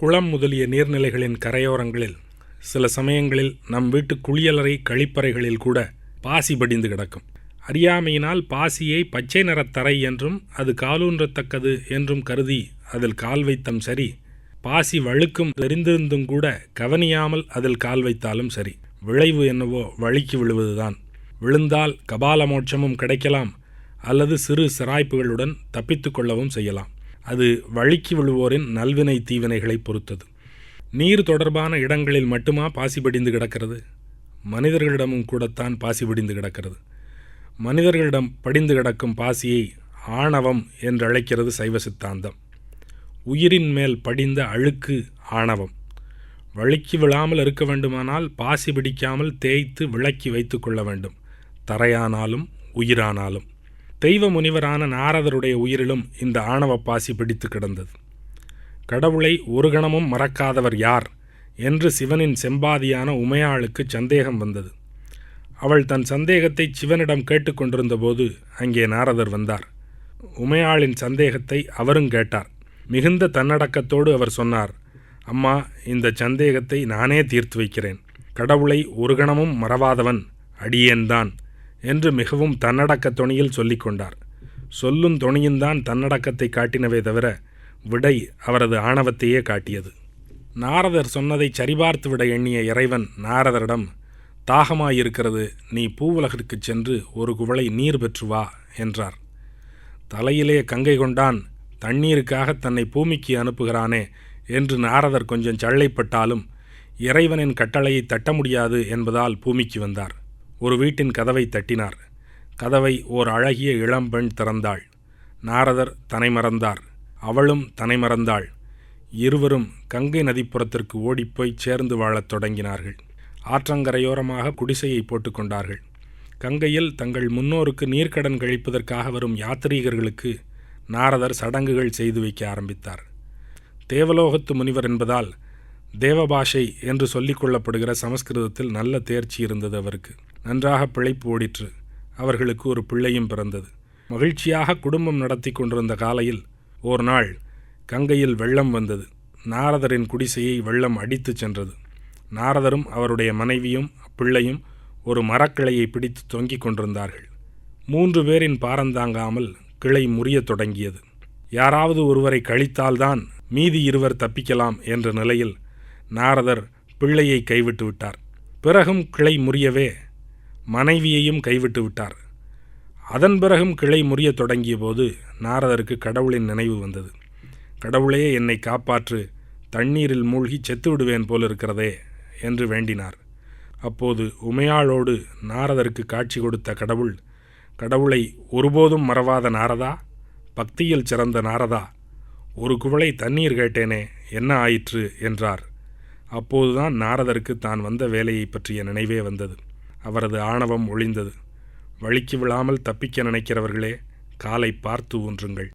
குளம் முதலிய நீர்நிலைகளின் கரையோரங்களில் சில சமயங்களில் நம் வீட்டு குளியலறை கழிப்பறைகளில் கூட பாசி படிந்து கிடக்கும். அறியாமையினால் பாசியை பச்சை நிறத் தரை என்றும் அது காலூன்றத்தக்கது என்றும் கருதி அதில் கால் வைத்தம் சரி. பாசி வழுக்கும் தெரிந்திருந்தும் கூட கவனியாமல் அதில் கால் வைத்தாலும் சரி. விளைவு என்னவோ வழுக்கி விழுவதுதான். விழுந்தால் கபால மோட்சமும் கிடைக்கலாம். அல்லது சிறு சிராய்ப்புகளுடன் தப்பித்து கொள்ளவும் செய்யலாம். அது வழுக்கி விழுவோரின் நல்வினை தீவினைகளை பொறுத்தது. நீர் தொடர்பான இடங்களில் மட்டுமா பாசி படிந்து கிடக்கிறது? மனிதர்களிடமும் கூடத்தான் பாசி படிந்து கிடக்கிறது. மனிதர்களிடம் படிந்து கிடக்கும் பாசியை ஆணவம் என்று அழைக்கிறது சைவ சித்தாந்தம். உயிரின் மேல் படிந்த அழுக்கு ஆணவம். வழுக்கி விழாமல் இருக்க வேண்டுமானால் பாசி பிடிக்காமல் தேய்த்து விளக்கி வைத்து கொள்ள வேண்டும். தரையானாலும் உயிரானாலும். தெய்வ முனிவரான நாரதருடைய உயிரிலும் இந்த ஆணவ பாசி பிடித்து கிடந்தது. கடவுளை ஒரு கணமும் மறக்காதவர் யார் என்று சிவனின் செம்பாதியான உமையாளுக்கு சந்தேகம் வந்தது. அவள் தன் சந்தேகத்தை சிவனிடம் கேட்டுக்கொண்டிருந்தபோது அங்கே நாரதர் வந்தார். உமையாளின் சந்தேகத்தை அவரும் கேட்டார். மிகுந்த தன்னடக்கத்தோடு அவர் சொன்னார் அம்மா இந்த சந்தேகத்தை நானே தீர்த்து வைக்கிறேன். கடவுளை ஒரு கணமும் மறவாதவன் அடியேன்தான். என்று மிகவும் தன்னடக்க துணியில் சொல்லிக் கொண்டார். சொல்லும் துணியும்தான் தன்னடக்கத்தை காட்டினவே தவிர விடை அவரது ஆணவத்தையே காட்டியது. நாரதர் சொன்னதை சரிபார்த்து விட எண்ணிய இறைவன் நாரதரிடம் தாகமாயிருக்கிறது நீ பூவுலகிற்குச் சென்று ஒரு குவளை நீர் பெற்று வா என்றார். தலையிலே கங்கை கொண்டான் தண்ணீருக்காக தன்னை பூமிக்கு அனுப்புகிறானே என்று நாரதர் கொஞ்சம் சள்ளைப்பட்டாலும் இறைவனின் கட்டளையை தட்ட முடியாது என்பதால் பூமிக்கு வந்தார். ஒரு வீட்டின் கதவை தட்டினார். கதவை ஓர் அழகிய இளம்பெண் திறந்தாள். நாரதர் தனை மறந்தார். அவளும் தனை மறந்தாள். இருவரும் கங்கை நதிப்புறத்திற்கு ஓடிப்போய் சேர்ந்து வாழத் தொடங்கினார்கள். ஆற்றங்கரையோரமாக குடிசையை போட்டுக்கொண்டார்கள் கங்கையில் தங்கள் முன்னோருக்கு நீர்க்கடன் கழிப்பதற்காக வரும் யாத்ரீகர்களுக்கு நாரதர் சடங்குகள் செய்து வைக்க ஆரம்பித்தார். தேவலோகத்து முனிவர் என்பதால் தேவபாஷை என்று சொல்லிக் கொள்ளப்படுகிற சமஸ்கிருதத்தில் நல்ல தேர்ச்சி இருந்தது அவருக்கு. நன்றாக பிழைப்பு ஓடிற்று. அவர்களுக்கு ஒரு பிள்ளையும் பிறந்தது. மகிழ்ச்சியாக குடும்பம் நடத்தி கொண்டிருந்த காலையில் ஓர் நாள் கங்கையில் வெள்ளம் வந்தது. நாரதரின் குடிசையை வெள்ளம் அடித்துச் சென்றது. நாரதரும் அவருடைய மனைவியும் பிள்ளையும் ஒரு மரக்கிளையை பிடித்து தொங்கிக் கொண்டிருந்தார்கள். மூன்று பேரின் பாரந்தாங்காமல் கிளை முறியத் தொடங்கியது. யாராவது ஒருவரை கழித்தால்தான் மீதி இருவர் தப்பிக்கலாம் என்ற நிலையில் நாரதர் பிள்ளையை கைவிட்டு விட்டார். பிறகும் கிளை முறியவே மனைவியையும் கைவிட்டு விட்டார். அதன் பிறகும் கிளை முறியத் தொடங்கிய போது நாரதருக்கு கடவுளின் நினைவு வந்தது. கடவுளே என்னை காப்பாற்று தண்ணீரில் மூழ்கி செத்து விடுவேன் போல் இருக்கிறதே என்று வேண்டினார். அப்போது உமையாளோடு நாரதருக்கு காட்சி கொடுத்த கடவுள் கடவுளை ஒருபோதும் மறவாத நாரதா? பக்தியில் சிறந்த நாரதா? ஒரு குவளை தண்ணீர் கேட்டேனே என்ன ஆயிற்று? என்றார். அப்போதுதான் நாரதருக்கு தான் வந்த வேலையை பற்றிய நினைவே வந்தது. அவரது ஆணவம் ஒளிந்தது. வழிக்கு விழாமல் தப்பிக்க நினைக்கிறவர்களே காலை பார்த்து ஊன்றுங்கள்.